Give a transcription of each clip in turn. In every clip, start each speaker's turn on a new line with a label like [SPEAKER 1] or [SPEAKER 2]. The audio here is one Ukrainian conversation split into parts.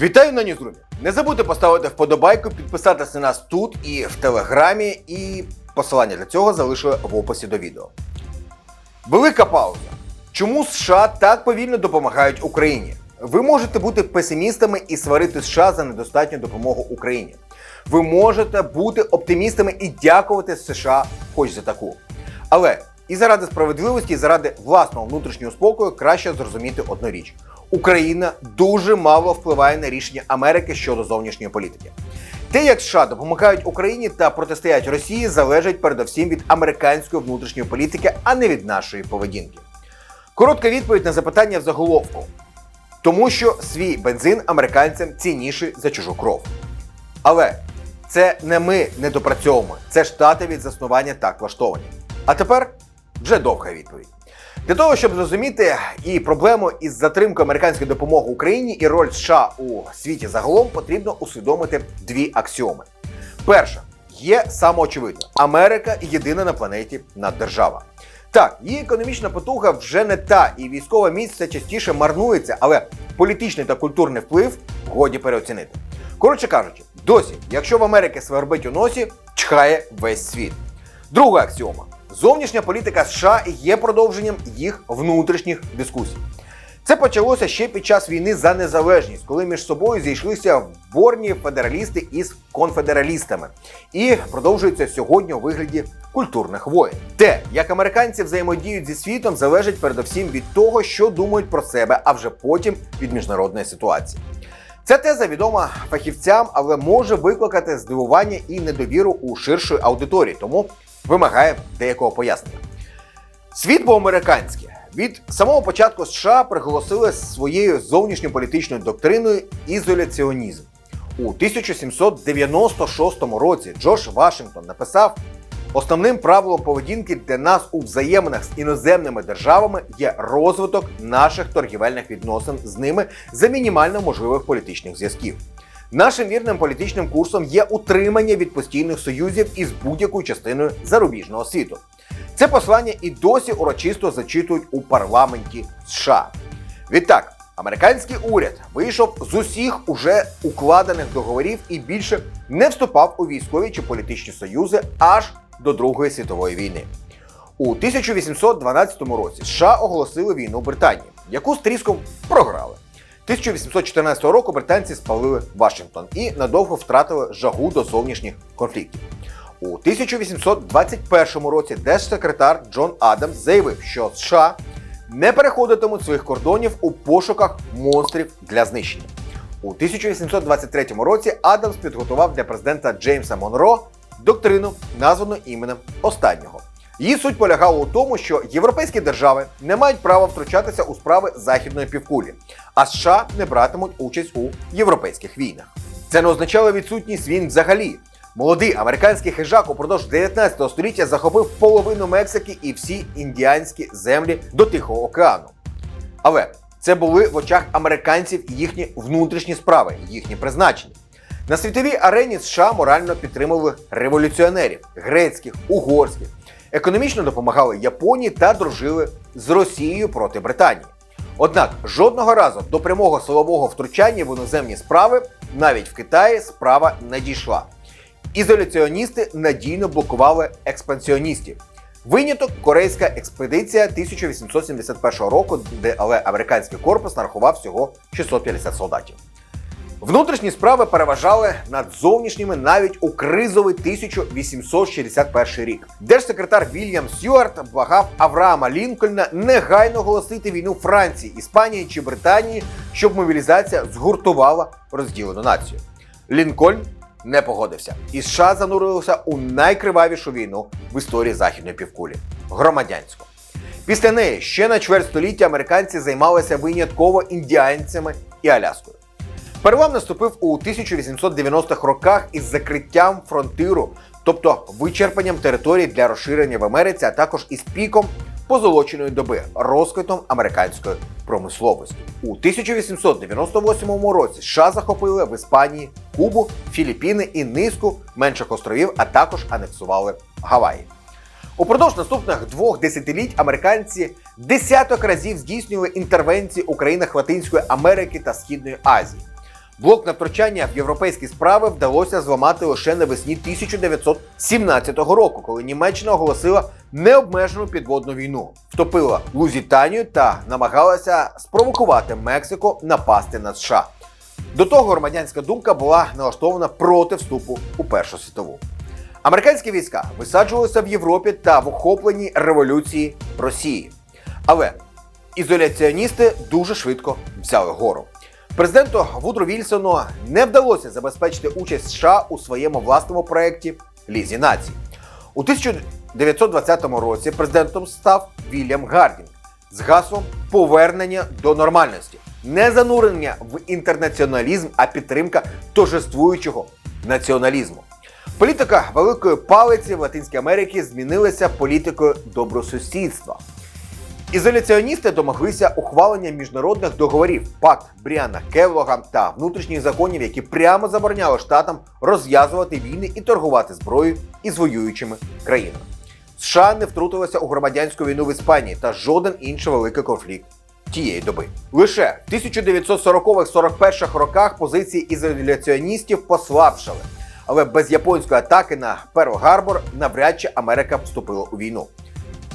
[SPEAKER 1] Вітаю на Ньюзрумі! Не забудьте поставити вподобайку, підписатися на нас тут і в Телеграмі, і посилання для цього залишу в описі до відео. Велика пауза. Чому США так повільно допомагають Україні? Ви можете бути песимістами і сварити США за недостатню допомогу Україні. Ви можете бути оптимістами і дякувати США хоч за таку. Але і заради справедливості, і заради власного внутрішнього спокою краще зрозуміти одну річ: Україна дуже мало впливає на рішення Америки щодо зовнішньої політики. Те, як США допомагають Україні та протистоять Росії, залежить передовсім від американської внутрішньої політики, а не від нашої поведінки. Коротка відповідь на запитання в заголовку. Тому що свій бензин американцям цінніший за чужу кров. Але це не ми не допрацьовуємо, це штати від заснування так влаштовані. А тепер вже довга відповідь. Для того, щоб зрозуміти і проблему із затримкою американської допомоги Україні, і роль США у світі загалом, потрібно усвідомити дві аксіоми. Перша є самоочевидно: Америка єдина на планеті наддержава. Так, її економічна потуга вже не та, і військова все частіше марнується, але політичний та культурний вплив годі переоцінити. Коротше кажучи, досі, якщо в Америки свербить у носі, чхає весь світ. Друга аксіома: зовнішня політика США є продовженням їх внутрішніх дискусій. Це почалося ще під час війни за незалежність, коли між собою зійшлися борні федералісти із конфедералістами, і продовжується сьогодні у вигляді культурних воєн. Те, як американці взаємодіють зі світом, залежить передовсім від того, що думають про себе, а вже потім від міжнародної ситуації. Ця теза відома фахівцям, але може викликати здивування і недовіру у ширшої аудиторії, тому вимагає деякого пояснення. Світ був американський. Від самого початку США приголосили своєю зовнішньополітичною доктриною ізоляціонізм. У 1796 році Джош Вашингтон написав: основним правилом поведінки для нас у взаєминах з іноземними державами є розвиток наших торгівельних відносин з ними за мінімально можливих політичних зв'язків. Нашим вірним політичним курсом є утримання від постійних союзів із будь-якою частиною зарубіжного світу. Це послання і досі урочисто зачитують у парламенті США. Відтак, американський уряд вийшов з усіх уже укладених договорів і більше не вступав у військові чи політичні союзи аж до Другої світової війни. У 1812 році США оголосили війну Британії, яку з тріском програли. 1814 року британці спалили Вашингтон і надовго втратили жагу до зовнішніх конфліктів. У 1821 році держсекретар Джон Адамс заявив, що США не переходитимуть своїх кордонів у пошуках монстрів для знищення. У 1823 році Адамс підготував для президента Джеймса Монро доктрину, названу іменем останнього. Її суть полягала у тому, що європейські держави не мають права втручатися у справи західної півкулі, а США не братимуть участь у європейських війнах. Це не означало відсутність війн взагалі. Молодий американський хижак упродовж 19 століття захопив половину Мексики і всі індіанські землі до Тихого океану. Але це були в очах американців їхні внутрішні справи, їхні призначення. На світовій арені США морально підтримували революціонерів грецьких, угорських, економічно допомагали Японії та дружили з Росією проти Британії. Однак жодного разу до прямого силового втручання в іноземні справи навіть в Китаї справа не дійшла. Ізоляціоністи надійно блокували експансіоністів. Виняток корейська експедиція 1871 року, де але американський корпус нарахував всього 650 солдатів. Внутрішні справи переважали над зовнішніми навіть у кризовий 1861 рік. Держсекретар Вільям Стюарт благав Авраама Лінкольна негайно оголосити війну Франції, Іспанії чи Британії, щоб мобілізація згуртувала розділену націю. Лінкольн не погодився, і США занурилися у найкривавішу війну в історії західної півкулі громадянську. Після неї ще на чверть століття американці займалися винятково індіанцями і Аляскою. Перелам наступив у 1890-х роках із закриттям фронтиру, тобто вичерпанням територій для розширення в Америці, а також із піком позолоченої доби, розквітом американської промисловості. У 1898 році США захопили в Іспанії Кубу, Філіппіни і низку менших островів, а також анексували Гаваї. Упродовж наступних двох десятиліть американці десяток разів здійснювали інтервенції у країнах Латинської Америки та Східної Азії. Блок на втручання в європейські справи вдалося зламати лише навесні 1917 року, коли Німеччина оголосила необмежену підводну війну, втопила Лузітанію та намагалася спровокувати Мексику напасти на США. До того громадянська думка була налаштована проти вступу у Першу світову. Американські війська висаджувалися в Європі та в охопленні революції Росії. Але ізоляціоністи дуже швидко взяли гору. Президенту Вудру Вільсону не вдалося забезпечити участь США у своєму власному проєкті Лізі націй. У 1920 році президентом став Вільям Гардінг з гаслом повернення до нормальності, не занурення в інтернаціоналізм, а підтримка торжествуючого націоналізму. Політика великої палиці в Латинській Америці змінилася політикою добросусідства. Ізоляціоністи домоглися ухвалення міжнародних договорів пакт Бріана Кевлога та внутрішніх законів, які прямо забороняли штатам розв'язувати війни і торгувати зброєю із воюючими країнами. США не втрутилися у громадянську війну в Іспанії та жоден інший великий конфлікт тієї доби. Лише в 1940-41 роках позиції ізоляціоністів послабшали. Але без японської атаки на Перл-Гарбор навряд чи Америка вступила у війну.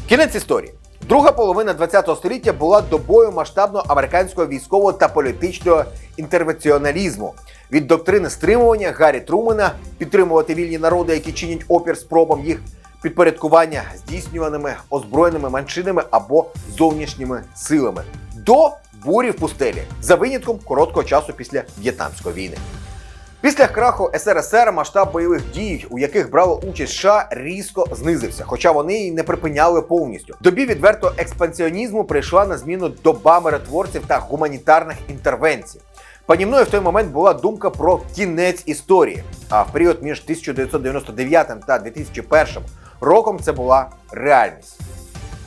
[SPEAKER 1] Кінець історії. Друга половина ХХ століття була добою масштабного американського військового та політичного інтервенціоналізму. Від доктрини стримування Гаррі Трумена підтримувати вільні народи, які чинять опір спробам їх підпорядкування здійснюваними озброєними маншинами або зовнішніми силами, до бурі в пустелі за винятком короткого часу після В'єтнамської війни. Після краху СРСР масштаб бойових дій, у яких брало участь США, різко знизився, хоча вони й не припиняли повністю. Добі відвертого експансіонізму прийшла на зміну доба миротворців та гуманітарних інтервенцій. Панівною в той момент була думка про кінець історії. А в період між 1999 та 2001 роком це була реальність.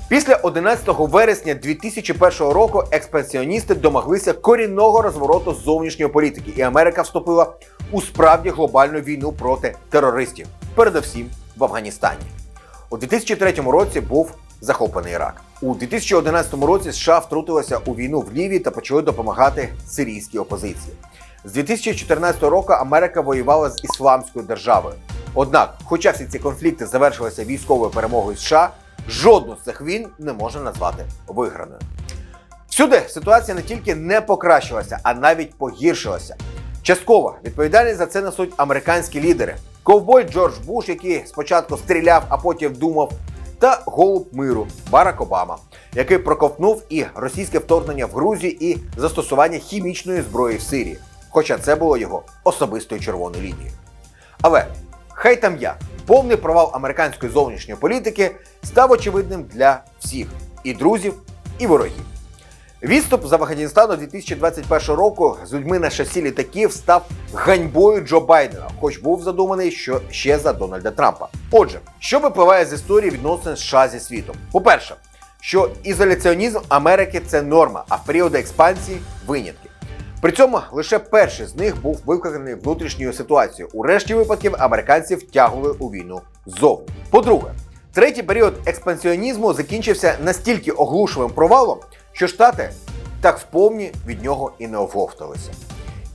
[SPEAKER 1] Після 11 вересня 2001 року експансіоністи домоглися корінного розвороту зовнішньої політики, і Америка вступила у справді глобальну війну проти терористів, передовсім в Афганістані. У 2003 році був захоплений Ірак. У 2011 році США втрутилися у війну в Лівії та почали допомагати сирійській опозиції. З 2014 року Америка воювала з ісламською державою. Однак, хоча всі ці конфлікти завершилися військовою перемогою США, жодну з цих війн не можна назвати виграною. Всюди ситуація не тільки не покращилася, а навіть погіршилася. Частково відповідальність за це несуть американські лідери. Ковбой Джордж Буш, який спочатку стріляв, а потім думав, та голуб миру Барак Обама, який проковтнув і російське вторгнення в Грузію і застосування хімічної зброї в Сирії. Хоча це було його особистою червоною лінією. Але хай там як, повний провал американської зовнішньої політики став очевидним для всіх і друзів, і ворогів. Відступ з Афганістану 2021 року з людьми на шасі літаків став ганьбою Джо Байдена, хоч був задуманий що ще за Дональда Трампа. Отже, що випливає з історії відносин США зі світом? По-перше, що ізоляціонізм Америки це норма, а в періоди експансії винятки. При цьому лише перший з них був викликаний внутрішньою ситуацією. У решті випадків американців втягували у війну ззовні. По-друге, третій період експансіонізму закінчився настільки оглушливим провалом, що штати так вповні від нього і не оговталися.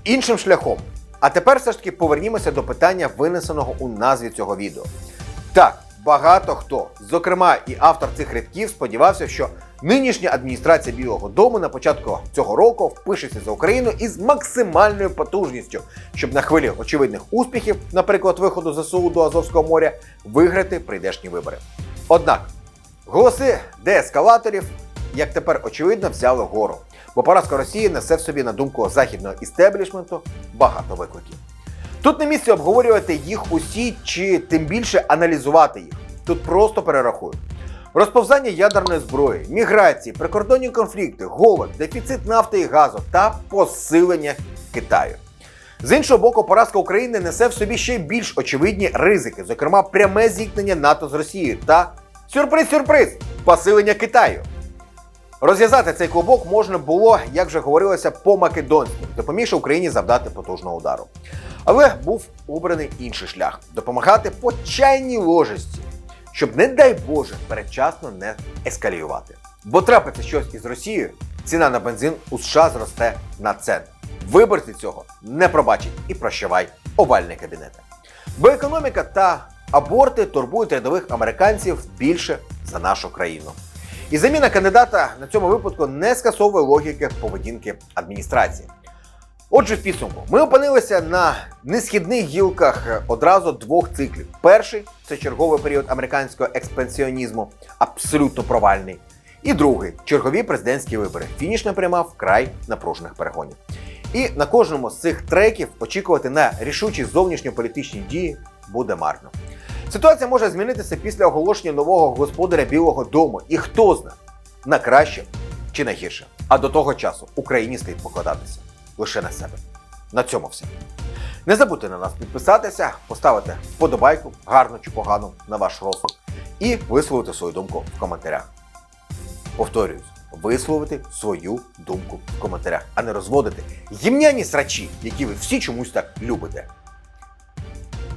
[SPEAKER 1] Іншим шляхом. А тепер все ж таки повернімося до питання, винесеного у назві цього відео. Так, багато хто, зокрема і автор цих рядків, сподівався, що нинішня адміністрація Білого Дому на початку цього року впишеться за Україну із максимальною потужністю, щоб на хвилі очевидних успіхів, наприклад, виходу ЗСУ до Азовського моря, виграти прийдешні вибори. Однак голоси деескалаторів, як тепер очевидно, взяли гору. Бо поразка Росії несе в собі на думку західного істеблішменту багато викликів. Тут не місце обговорювати їх усі чи тим більше аналізувати їх. Тут просто перерахую. Розповзання ядерної зброї, міграції, прикордонні конфлікти, голод, дефіцит нафти і газу та посилення Китаю. З іншого боку, поразка України несе в собі ще більш очевидні ризики, зокрема, пряме зіткнення НАТО з Росією та сюрприз-сюрприз посилення Китаю. Розв'язати цей клубок можна було, як вже говорилося, по македонськи, допомігши Україні завдати потужного удару. Але був обраний інший шлях допомагати по чайній ложечці, щоб, не дай Боже, передчасно не ескаліювати. Бо трапиться щось із Росією, ціна на бензин у США зросте на цент. Виборці цього не пробачать і прощавай овальний кабінет. Бо економіка та аборти турбують рядових американців більше за нашу країну. І заміна кандидата на цьому випадку не скасовує логіки поведінки адміністрації. Отже, в підсумку, ми опинилися на несхідних гілках одразу двох циклів. Перший це черговий період американського експансіонізму, абсолютно провальний. І другий чергові президентські вибори. Фінішна пряма вкрай напружених перегонів. І на кожному з цих треків очікувати на рішучі зовнішньополітичні дії буде марно. Ситуація може змінитися після оголошення нового господаря Білого Дому. І хто знає, на краще чи на гірше. А до того часу Україні слід покладатися лише на себе. На цьому все. Не забудьте на нас підписатися, поставити вподобайку, гарну чи погану на ваш розсуд, і висловити свою думку в коментарях. Повторююсь, висловити свою думку в коментарях, а не розводити гімняні срачі, які ви всі чомусь так любите.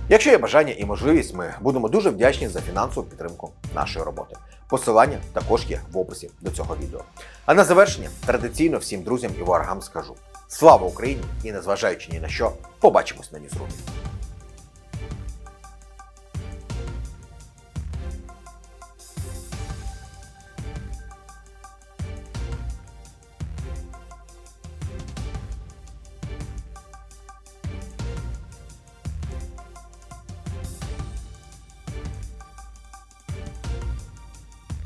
[SPEAKER 1] Якщо є бажання і можливість, ми будемо дуже вдячні за фінансову підтримку нашої роботи. Посилання також є в описі до цього відео. А на завершення традиційно всім друзям і ворогам скажу: слава Україні! І незважаючи ні на що, побачимось на ньюзрумі.